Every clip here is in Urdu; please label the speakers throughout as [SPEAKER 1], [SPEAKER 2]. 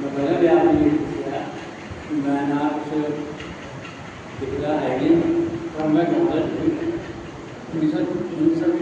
[SPEAKER 1] مطلب میں پہلے بھی آپ نے یہ کیا میں نے آپ سے دکھلا ہے گی اور میں کہوں انیس سو انیس سو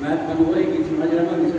[SPEAKER 1] میں تھانوں یہ سمجھ رہا میں انیس سو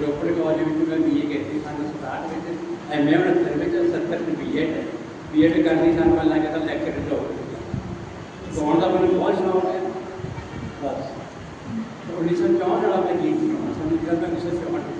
[SPEAKER 1] روپڑ کالج میں میں بی اے کہتی سن سٹارٹ میں ایم اے انہتر میں ستر میں بی ایڈ ہے بی ایڈ کرنی سن میں لگا تھا لیکچر جاب گاؤں کا مجھے بہت شوق ہے۔ بس۔ انیس سو چونٹ والا میں گیت سنا سن جب میں انیس سو چونٹ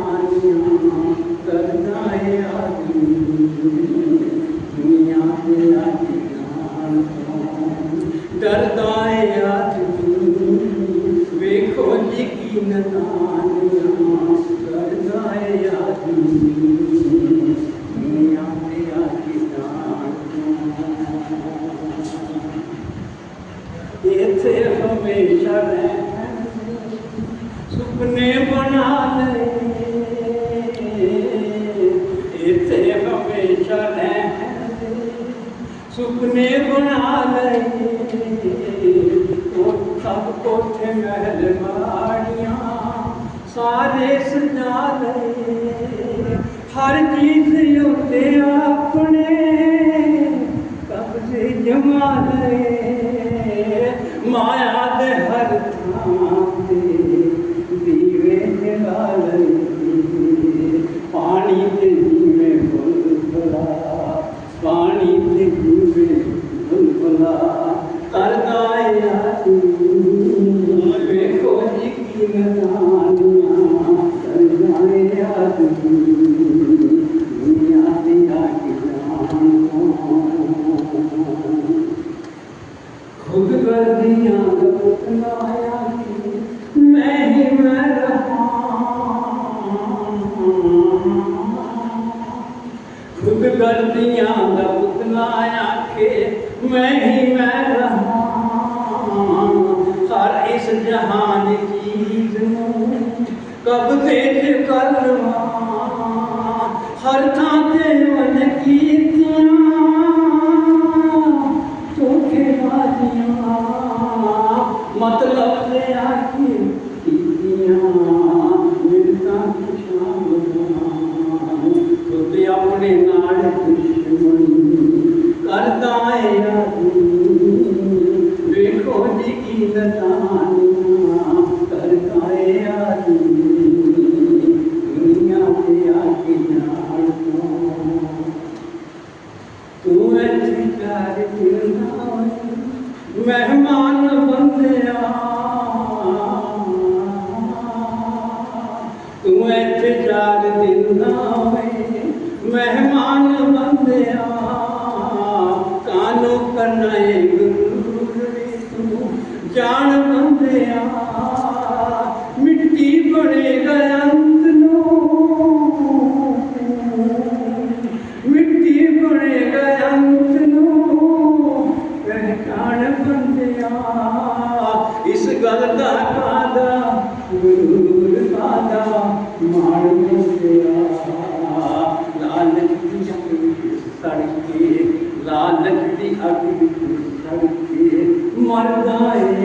[SPEAKER 1] جی کی ندانیاں ڈرتا ہے آدمی دنیا کے سارے سجا لے ہر چیز یوتے اپنے کب سے جما لے مایا دے ہر تھانتے دیوے جلا لے پانی دے جیوے بلبلا پانی دے دیوے بلبلا کردا یا آتی بے کو جی کی نہ جہان کی کب سے ਮੇਰੇ ਤਾਂ
[SPEAKER 2] ਖੁਸ਼ਾਮ ਬਣਾ ਤੁਸੀਂ ਆਪਣੇ
[SPEAKER 3] ਨਾਲ سڑکے لالچ کی اگ سڑکے مردا ہے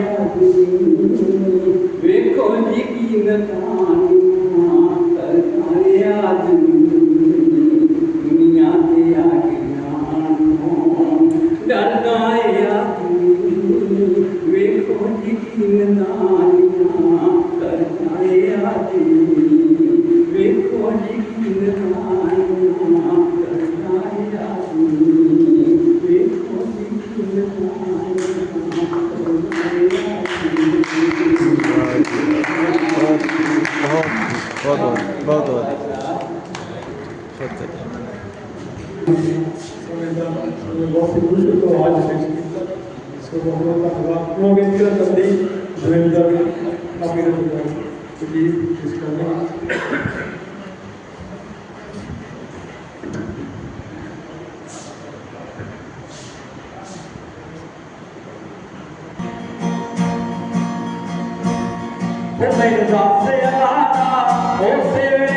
[SPEAKER 3] سے تو آج میرے سے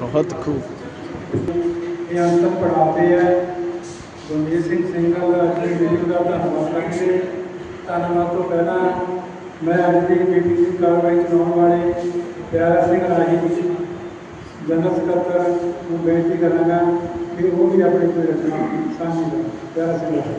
[SPEAKER 3] بہت خوب۔ یہ انتم پڑھاتے ہیں۔ گنجی سنگھ سنگل اپنی میٹنگ کا تھا ہمارا کے تانا تو کہنا
[SPEAKER 4] میں اپنی
[SPEAKER 2] میٹنگ کی کاروائی چلاؤں والے ਸਿੰਘ ਸਿੰਘਲ ਆਪਣੀ ਵੀਡੀਓ ਦਾ ਧੰਨਵਾਦ ਕਰਦੇ ਧੰਨਵਾਦ ਤੋਂ ਪਹਿਲਾਂ ਮੈਂ ਅੱਜ ਦੀ ਮੀਟਿੰਗ ਦੀ ਕਾਰਵਾਈ ਚਲਾਉਣ ਵਾਲੇ ਪਿਆਰਾ ਸਿੰਘ ਰਾਹੀ ਜਨਰਲ ਸਕੱਤਰ ਨੂੰ ਬੇਨਤੀ ਕਰਾਂਗਾ ਕਿ ਉਹ ਵੀ ਆਪਣੀ ਕੋਈ ਰਚਨਾ ਸਾਂਝੀ ਕਰਨ ਪਿਆਰਾ ਸਿੰਘ ਰਾਹੀ